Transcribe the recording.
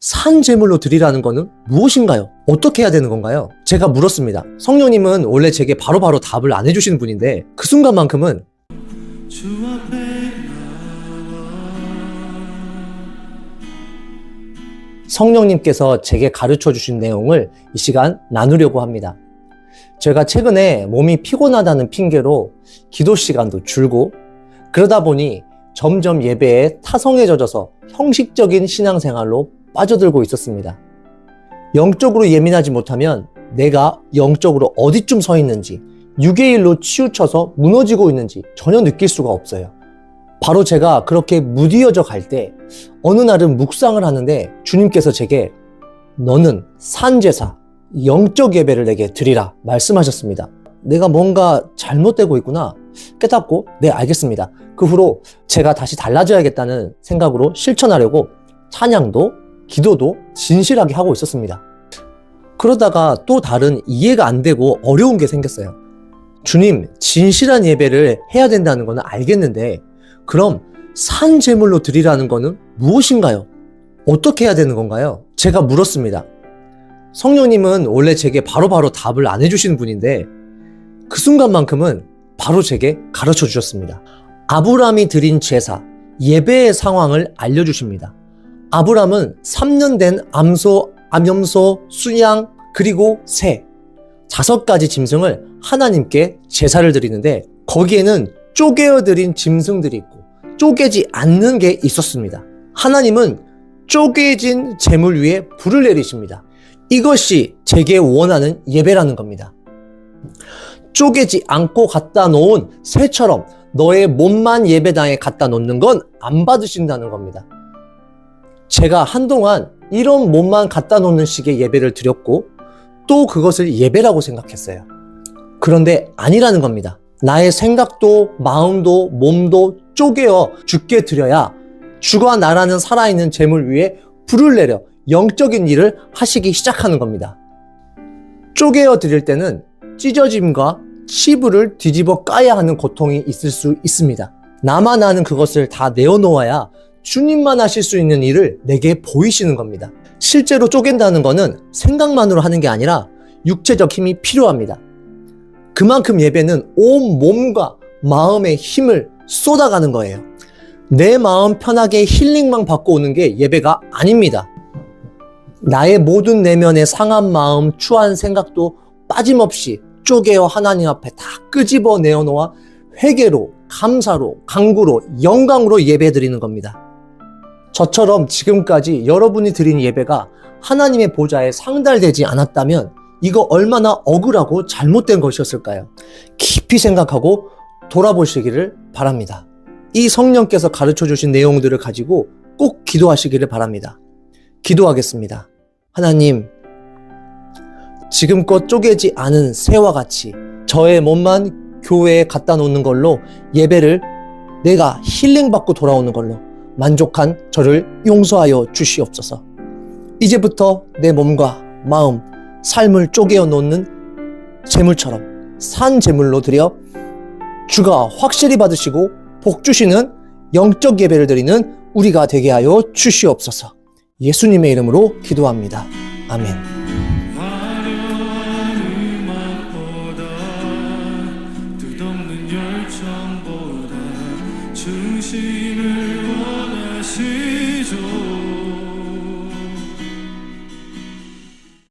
산 제물로 드리라는 것은 무엇인가요? 어떻게 해야 되는 건가요? 제가 물었습니다. 성령님은 원래 제게 바로 바로 답을 안 해주시는 분인데 그 순간만큼은 성령님께서 제게 가르쳐 주신 내용을 이 시간 나누려고 합니다. 제가 최근에 몸이 피곤하다는 핑계로 기도 시간도 줄고 그러다 보니 점점 예배에 타성해져서 형식적인 신앙생활로 빠져들고 있었습니다. 영적으로 예민하지 못하면 내가 영적으로 어디쯤 서 있는지 육의 일로 치우쳐서 무너지고 있는지 전혀 느낄 수가 없어요. 바로 제가 그렇게 무디어져 갈 때 어느 날은 묵상을 하는데 주님께서 제게 너는 산제사, 영적 예배를 내게 드리라 말씀하셨습니다. 내가 뭔가 잘못되고 있구나 깨닫고 네 알겠습니다. 그 후로 제가 다시 달라져야겠다는 생각으로 실천하려고 찬양도 기도도 진실하게 하고 있었습니다. 그러다가 또 다른 이해가 안 되고 어려운 게 생겼어요. 주님, 진실한 예배를 해야 된다는 거는 알겠는데 그럼 산 제물로 드리라는 거는 무엇인가요? 어떻게 해야 되는 건가요? 제가 물었습니다. 성령님은 원래 제게 바로바로 답을 안 해주시는 분인데 그 순간만큼은 바로 제게 가르쳐 주셨습니다. 아브람이 드린 제사, 예배의 상황을 알려주십니다. 아브람은 3년 된 암소, 암염소, 수양, 그리고 새, 다섯 가지 짐승을 하나님께 제사를 드리는데 거기에는 쪼개어 드린 짐승들이 있고 쪼개지 않는 게 있었습니다. 하나님은 쪼개진 재물 위에 불을 내리십니다. 이것이 제게 원하는 예배라는 겁니다. 쪼개지 않고 갖다 놓은 새처럼 너의 몸만 예배당에 갖다 놓는 건 안 받으신다는 겁니다. 제가 한동안 이런 몸만 갖다 놓는 식의 예배를 드렸고 또 그것을 예배라고 생각했어요. 그런데 아니라는 겁니다. 나의 생각도 마음도 몸도 쪼개어 죽게 드려야 주가 나라는 살아있는 재물 위에 불을 내려 영적인 일을 하시기 시작하는 겁니다. 쪼개어 드릴 때는 찢어짐과 치부를 뒤집어 까야 하는 고통이 있을 수 있습니다. 나만 아는 그것을 다 내어놓아야 주님만 하실 수 있는 일을 내게 보이시는 겁니다. 실제로 쪼갠다는 것은 생각만으로 하는 게 아니라 육체적 힘이 필요합니다. 그만큼 예배는 온 몸과 마음의 힘을 쏟아가는 거예요. 내 마음 편하게 힐링만 받고 오는 게 예배가 아닙니다. 나의 모든 내면의 상한 마음, 추한 생각도 빠짐없이 쪼개어 하나님 앞에 다 끄집어 내어놓아 회개로, 감사로, 강구로, 영광으로 예배 드리는 겁니다. 저처럼 지금까지 여러분이 드린 예배가 하나님의 보좌에 상달되지 않았다면 이거 얼마나 억울하고 잘못된 것이었을까요? 깊이 생각하고 돌아보시기를 바랍니다. 이 성령께서 가르쳐 주신 내용들을 가지고 꼭 기도하시기를 바랍니다. 기도하겠습니다. 하나님, 지금껏 쪼개지 않은 새와 같이 저의 몸만 교회에 갖다 놓는 걸로 예배를 내가 힐링받고 돌아오는 걸로 만족한 저를 용서하여 주시옵소서. 이제부터 내 몸과 마음, 삶을 쪼개어 놓는 재물처럼 산 재물로 드려 주가 확실히 받으시고 복 주시는 영적 예배를 드리는 우리가 되게 하여 주시옵소서. 예수님의 이름으로 기도합니다. 아멘. 주신을 아시죠.